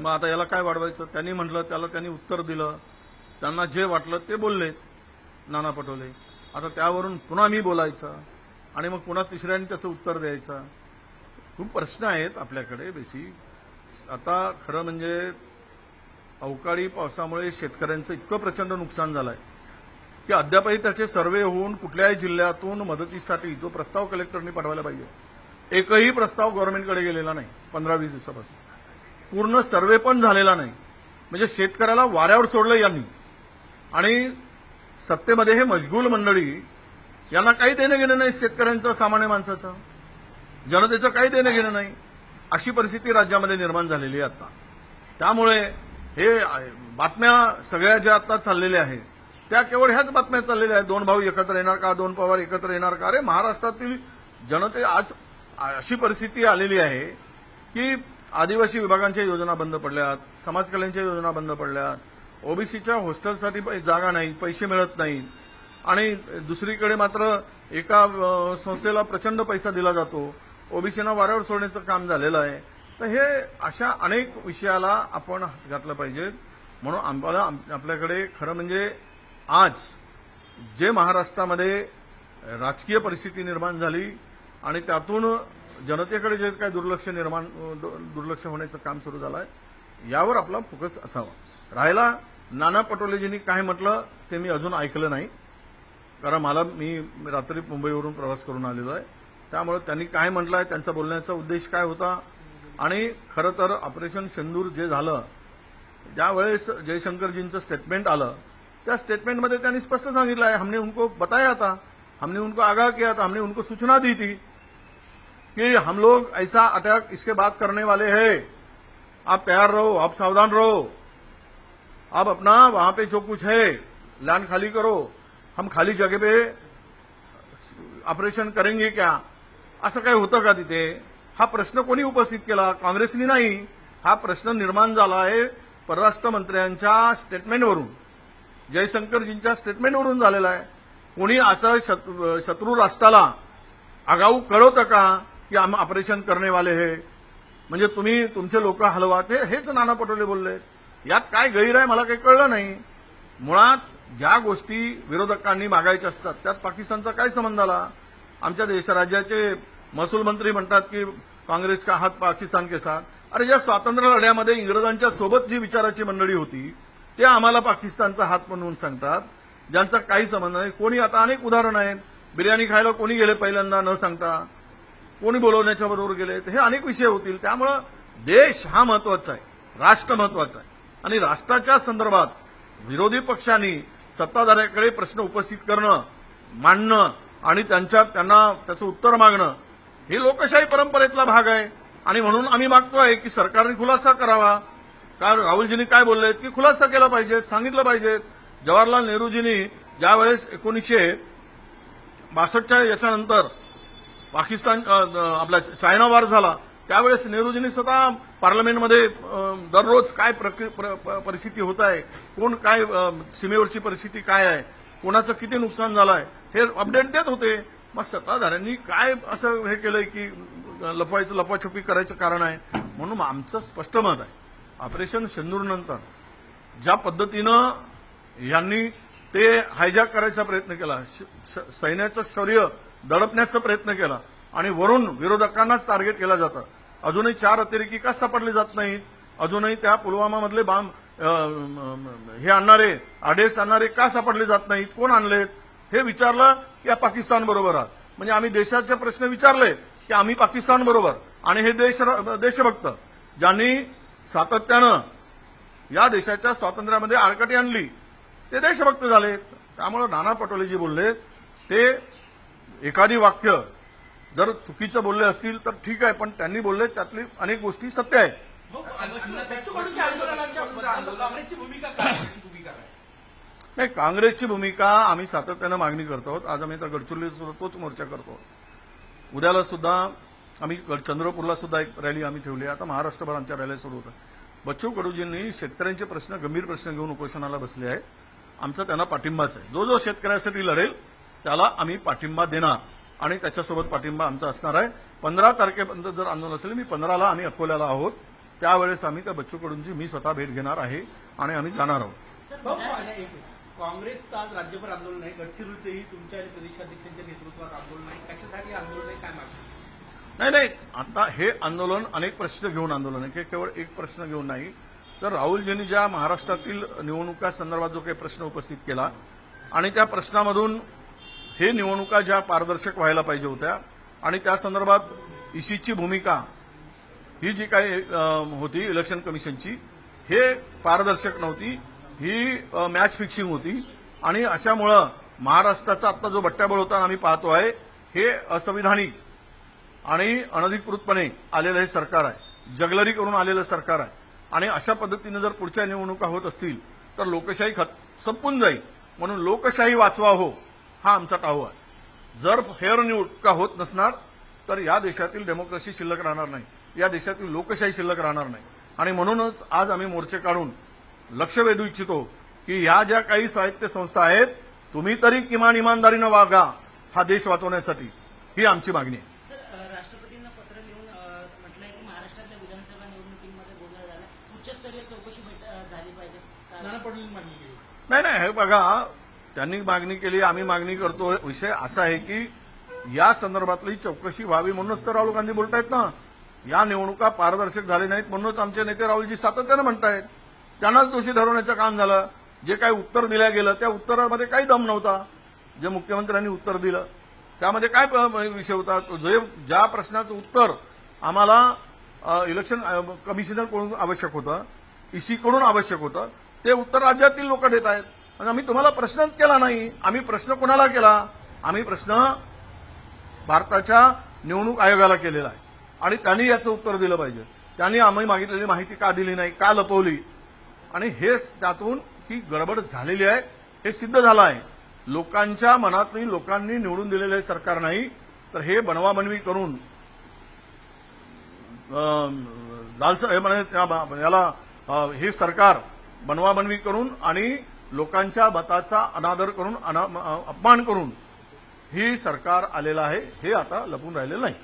मग आता याला काय वाढवायचं? त्यांनी म्हटलं त्याला त्यांनी उत्तर दिलं. त्यांना जे वाटलं ते बोलले नाना पटोले. आता त्यावरून पुन्हा मी बोलायचं आणि मग पुन्हा तिसऱ्याने त्याचं उत्तर द्यायचं. खूप प्रश्न आहेत आपल्याकडे बेसिक आता खरं म्हणजे अवकाळी पावसामुळे शेतकऱ्यांचं इतकं प्रचंड नुकसान झालंय की अद्यापही त्याचे सर्वे होऊन कुठल्याही जिल्ह्यातून मदतीसाठी जो प्रस्ताव कलेक्टरनी पाठवायला पाहिजे. एकही प्रस्ताव गव्हर्नमेंटकडे गेलेला नाही पंधरा वीस दिवसापासून. पूर्ण सर्वे पण झालेला नाही. म्हणजे शेतकऱ्याला वाऱ्यावर सोडलं यांनी. आणि सत्तेमध्ये हे मजगूल मंडळी यांना काही देणं घेणं नाही शेतकऱ्यांचं सामान्य माणसाचं. जनतेचं काही देणं घेणं नाही. अशी परिस्थिती राज्यामध्ये निर्माण झालेली आहे आता. त्यामुळे हे बातम्या सगळ्या ज्या आता चाललेल्या आहेत त्या केवळ ह्याच बातम्या चाललेल्या आहेत. दोन भाऊ एकत्र येणार का? दोन पवार एकत्र येणार का? अरे महाराष्ट्रातील जनते आज अशी परिस्थिती आलेली आहे की आदिवासी विभागांच्या योजना बंद पडल्यात समाज कल्याणच्या योजना बंद पडल्यात ओबीसीच्या हॉस्टेलसाठी जागा नाही पैसे मिळत नाही आणि दुसरीकडे मात्र एका संस्थेला प्रचंड पैसा दिला जातो. ओबीसीना वाऱ्यावर सोडण्याचं काम झालेलं आहे. तर हे अशा अनेक विषयाला आपण हात घातलं पाहिजे. म्हणून आम्हाला आम- आपल्याकडे खरं म्हणजे आज जे महाराष्ट्रामध्ये राजकीय परिस्थिती निर्माण झाली आणि त्यातून जनतेकडे जे काही दुर्लक्ष निर्माण दु- दुर्लक्ष होण्याचं काम सुरू झालं आहे यावर आपला फोकस असावा. राहिला नाना पटोलेजींनी काय म्हटलं ते मी अजून ऐकलं नाही. कारण मला मी रात्री मुंबईवरून प्रवास करून आलेलो आहे. त्यामुळे त्यांनी काय म्हटलं आहे त्यांचा बोलण्याचा उद्देश काय होता? आणि खरं तर ऑपरेशन शेंदूर जे झालं ज्यावेळेस जयशंकरजींचं स्टेटमेंट आलं त्या स्टेटमेंटमध्ये त्यांनी स्पष्ट सांगितलं आहे हमने उनको बताया था हमने उनको आगाह किया था हमने उनको सूचना दी थी कि हम लोग ऐसा अटैक इसके बाद करने वाले हैं। आप तैयार रहो आप सावधान रहो। आप अपना वहां पे जो कुछ है लैंड खाली करो। हम खाली जगह पे ऑपरेशन करेंगे क्या? असं काही होतं का तिथे? हा प्रश्न कोणी उपस्थित केला? काँग्रेसनी नाही. हा प्रश्न निर्माण झाला आहे परराष्ट्र मंत्र्यांच्या स्टेटमेंटवरून जयशंकरजींच्या स्टेटमेंटवरून झालेला आहे. कोणी असं शत्रू शत्रू राष्ट्राला आगाऊ कळवतं का? की आम ऑपरेशन करणे वाले हे. म्हणजे तुम्ही तुमचे लोक हलवा ते हेच नाना पटोले बोलले. यात काय गैर आहे मला काही कळलं नाही. मुळात ज्या गोष्टी विरोधकांनी मागायच्या असतात त्यात पाकिस्तानचा काय संबंध आला? आमच्या देश राज्याचे महसूल मंत्री म्हणतात की काँग्रेस का हात पाकिस्तान के साथ? अरे या स्वातंत्र्य लढ्यामध्ये इंग्रजांच्या सोबत जी विचाराची मंडळी होती ते आम्हाला पाकिस्तानचा हात म्हणून सांगतात. ज्यांचा काही संबंध नाही. कोणी आता अनेक उदाहरणं आहेत. बिर्याणी खायला कोणी गेले पहिल्यांदा न सांगता. कोणी बोलवण्याच्या बरोबर गेले हे अनेक विषय होतील. त्यामुळं देश हा महत्त्वाचा आहे. राष्ट्र महत्त्वाचा आहे. आणि राष्ट्राच्या संदर्भात विरोधी पक्षांनी सत्ताधाऱ्याकडे प्रश्न उपस्थित करणं मांडणं आणि त्यांच्या त्यांना त्याचं उत्तर मागणं हे लोकशाही परंपरेतला भाग आहे. आणि म्हणून आम्ही मागतोय की सरकारने खुलासा करावा. का राहुलजींनी काय बोललेत? की खुलासा केला पाहिजेत सांगितलं पाहिजे. जवाहरलाल नेहरूजींनी ज्यावेळेस एकोणीसशे बासष्टच्या याच्यानंतर पाकिस्तान आपला चायना वार झाला त्यावेळेस नेहरूजींनी स्वतः पार्लमेंटमध्ये दररोज काय प्रक्रि- प्र- प- परिस्थिती होत आहे कोण काय सीमेवरची परिस्थिती काय आहे कोणाचं किती नुकसान झालं आहे हे अपडेट देत होते. मग सत्ताधाऱ्यांनी काय असं हे केलंय की लपवायचं लपवाछपी करायचं कारण आहे म्हणून आमचं स्पष्ट मत आहे. ऑपरेशन शेंदूरनंतर ज्या पद्धतीनं यांनी ते हायजॅक करायचा प्रयत्न केला श- श- सैन्याचं शौर्य दडपण्याचा प्रयत्न केला आणि वरून विरोधकांनाच टार्गेट केलं जातं. अजूनही चार अतिरेकी का सापडले जात नाहीत? अजूनही त्या पुलवामामधले बांब हे आणणारे आडेस आणणारे का सापडले जात नाहीत? कोण आणलेत? हे विचारलं की या पाकिस्तान बरोबर आहात. म्हणजे आम्ही देशाचे प्रश्न विचारले की आम्ही पाकिस्तान बरोबर. आणि हे देश देशभक्त ज्यांनी सातत्यानं या देशाच्या स्वातंत्र्यामध्ये आळकटी आणली ते देशभक्त झाले त्यामुळे नाना पटोले जी बोलले ते एखादी वाक्य जर चुकीचं बोलले असतील तर ठीक आहे पण त्यांनी बोलले त्यातली अनेक गोष्टी सत्य आहेत. आहे? नाही काँग्रेसची भूमिका आम्ही सातत्यानं मागणी करतो आहोत. आज आम्ही तर गडचिरोली सुद्धा तोच मोर्चा करतो उद्याला सुद्धा आम्ही चंद्रपूरला सुद्धा एक रॅली आम्ही ठेवली आहे. आता महाराष्ट्रभर आमच्या रॅली सुरू होतात. बच्चू कडूजींनी शेतकऱ्यांचे प्रश्न गंभीर प्रश्न घेऊन उपोषणाला बसले आहे आमचा त्यांना पाठिंबाच आहे. जो जो शेतकऱ्यासाठी लढेल त्याला आम्ही पाठिंबा देणार. आणि त्याच्यासोबत पाठिंबा आमचा असणार आहे. पंधरा तारखेपर्यंत जर आंदोलन असेल मी पंधराला आम्ही अकोल्याला आहोत. त्यावेळेस आम्ही त्या बच्चू कडूंची मी स्वतः भेट घेणार आहे आणि आम्ही जाणार आहोत. काँग्रेसचं आज राज्यभर आंदोलन आहे. गडचिरोलीतही तुमच्या आणि प्रदेशाध्यक्षांच्या नेतृत्वात आंदोलन आहे. कशासाठी आंदोलन आहे? काय मागणी? नाही नाही. आता हे आंदोलन अनेक प्रश्न घेऊन आंदोलन आहे. की केवळ एक प्रश्न घेऊन नाही. तर राहुलजींनी ज्या महाराष्ट्रातील निवडणुका संदर्भात जो काही प्रश्न उपस्थित केला आणि त्या प्रश्नामधून हे निवडणुका ज्या पारदर्शक व्हायला पाहिजे होत्या आणि त्या संदर्भात ईसीची भूमिका ही जी काही होती इलेक्शन कमिशनची हे पारदर्शक नव्हती. ही मॅच फिक्सिंग होती. आणि अशामुळं महाराष्ट्राचा आत्ता जो बट्ट्याबळ होता आम्ही पाहतो आहे हे असंविधानिक आणि अनधिकृतपणे आलेलं हे सरकार आहे. जगलरी करून आलेलं सरकार आहे. आणि अशा पद्धतीनं जर पुढच्या निवडणुका होत असतील तर लोकशाही खत संपून जाईल. म्हणून लोकशाही वाचवा हो. हा आमचा टाहू आहे. जर फेअर निवडणुका होत नसणार तर या देशातील डेमोक्रेसी शिल्लक राहणार नाही. या देशातील लोकशाही शिल्लक राहणार नाही. आणि म्हणूनच आज आम्ही मोर्चे काढून लक्ष वेधू इच्छितो की ह्या ज्या काही साहित्य संस्था आहेत तुम्ही तरी किमान इमानदारीनं वागा हा देश वाचवण्यासाठी. ही आमची मागणी आहे. की नाही नाही हे बघा त्यांनी मागणी केली आम्ही मागणी करतो. विषय असा आहे की या संदर्भातली चौकशी व्हावी म्हणूनच तर राहुल गांधी बोलतायत ना. या निवडणुका पारदर्शक झाले नाहीत म्हणूनच आमचे नेते राहुलजी सातत्यानं म्हणतायत. त्यांनाच दोषी ठरवण्याचं काम झालं. जे काही उत्तर दिलं गेलं त्या उत्तरामध्ये काही दम नव्हता. जे मुख्यमंत्र्यांनी उत्तर दिलं त्यामध्ये काय प- विषय होता? तो जे ज्या प्रश्नाचं उत्तर आम्हाला इलेक्शन कमिशनर कमिशनरकडून आवश्यक होतं ईसीकडून आवश्यक होतं ते उत्तर राज्यातील लोक देत आहेत आणि आम्ही तुम्हाला प्रश्नच केला नाही. आम्ही प्रश्न कोणाला केला? आम्ही प्रश्न भारताच्या निवडणूक आयोगाला केलेला आहे. आणि त्यांनी याचं उत्तर दिलं पाहिजे. त्यांनी आम्ही मागितलेली माहिती का दिली नाही का लपवली? आणि हेच त्यातून ही गडबड झालेली आहे. हे सिद्ध झालं आहे. लोकांच्या मनातली लोकांनी निवडून दिलेलं हे सरकार नाही. तर हे बनवाबनवी करून अं, लालसा हे म्हणे त्या बा- याला हे सरकार बनवाबनवी करून आणि लोकांच्या मताचा अनादर करून अपमान करून ही सरकार आलेलं आहे हे आता लपून राहिलेलं नाही.